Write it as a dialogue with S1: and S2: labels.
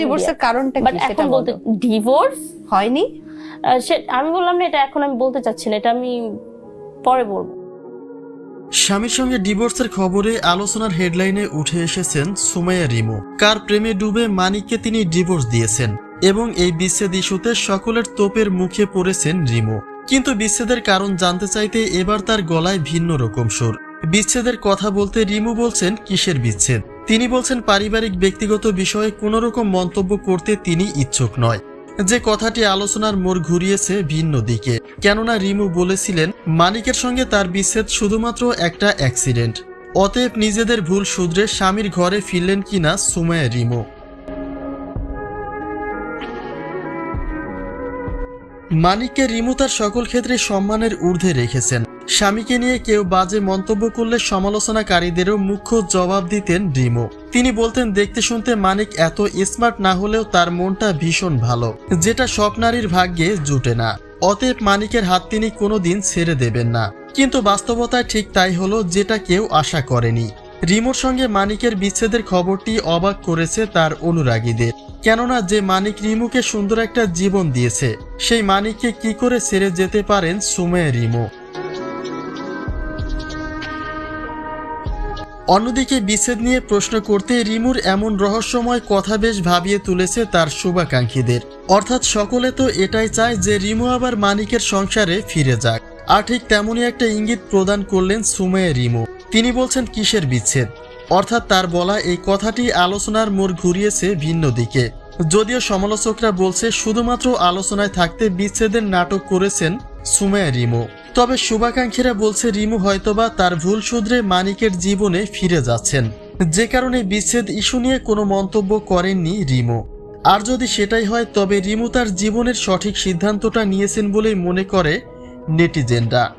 S1: ডিভোর্সের কারণটা কি
S2: এখন
S1: সেটা বলতে
S2: ডিভোর্স
S1: হয়নি?
S2: সে আমি বললাম না এটা এখন আমি বলতে চাচ্ছি না এটা আমি পরে বলব।
S3: স্বামীর সঙ্গে ডিভোর্সের খবরে আলোচনার হেডলাইনে উঠে এসেছেন সুমাইয়া রিমু। কার প্রেমে ডুবে মানিককে তিনি ডিভোর্স দিয়েছেন এবং এই বিচ্ছেদ ইস্যুতে সকলের তোপের মুখে পড়েছেন রিমু। কিন্তু বিচ্ছেদের কারণ জানতে চাইতে এবার তার গলায় ভিন্ন রকম সুর। বিচ্ছেদের কথা বলতে রিমু বলছেন কিসের বিচ্ছেদ? তিনি বলছেন, পারিবারিক ব্যক্তিগত বিষয়ে কোনো রকম মন্তব্য করতে তিনি ইচ্ছুক নয়। যে কথাটি আলোচনার মোড় ঘুরিয়েছে ভিন্ন দিকে। কেননা রিমু বলেছিলেন, মানিকের সঙ্গে তার বিচ্ছেদ শুধুমাত্র একটা অ্যাক্সিডেন্ট। অতএব নিজেদের ভুল শুধরে স্বামীর ঘরে ফিরলেন কিনা সুমায়া রিমু। মানিককে রিমু তার সকল ক্ষেত্রে সম্মানের ঊর্ধ্বে রেখেছেন। স্বামীকে নিয়ে কেউ বাজে মন্তব্য করলে সমালোচনাকারীদেরও মুখ্য জবাব দিতেন রিমু তিনি বলতেন, দেখতে শুনতে মানিক এত স্মার্ট না হলেও তার মনটা ভীষণ ভালো, যেটা সব নারীর ভাগ্যে জুটে না। অতএব মানিকের হাত তিনি কোনোদিন ছেড়ে দেবেন না। কিন্তু বাস্তবতায় ঠিক তাই হলো যেটা কেউ আশা করেনি। রিমোর সঙ্গে মানিকের বিচ্ছেদের খবরটি অবাক করেছে তার অনুরাগীদের। কেননা যে মানিক রিমুকে সুন্দর একটা জীবন দিয়েছে, সেই মানিককে কি করে ছেড়ে যেতে পারেন সুমেয় রিমু? অন্যদিকে বিচ্ছেদ নিয়ে প্রশ্ন করতে রিমুর এমন রহস্যময় কথা বেশ ভাবিয়ে তুলেছে তার শুভাকাঙ্ক্ষীদের। অর্থাৎ সকলে তো এটাই চায় যে রিমু আবার মানিকের সংসারে ফিরে যাক। আর ঠিক তেমনই একটা ইঙ্গিত প্রদান করলেন সুমেয় রিমু। তিনি বলছেন, কিসের বিচ্ছেদ? অর্থাৎ তার বলা এই কথাটি আলোচনার মোড় ঘুরিয়েছে ভিন্ন দিকে। যদিও সমালোচকরা বলছে, শুধুমাত্র আলোচনায় থাকতে বিচ্ছেদের নাটক করেছেন সুমেয়া, রিমু। তবে শুভাকাঙ্ক্ষীরা বলছে, রিমু হয়তোবা তার ভুল শুধরে মানিকের জীবনে ফিরে যাচ্ছেন। যে কারণে বিচ্ছেদ ইস্যু নিয়ে কোনো মন্তব্য করেননি রিমু। আর যদি সেটাই হয়, তবে রিমু তার জীবনের সঠিক সিদ্ধান্তটা নিয়েছেন বলেই মনে করে নেটিজেনরা।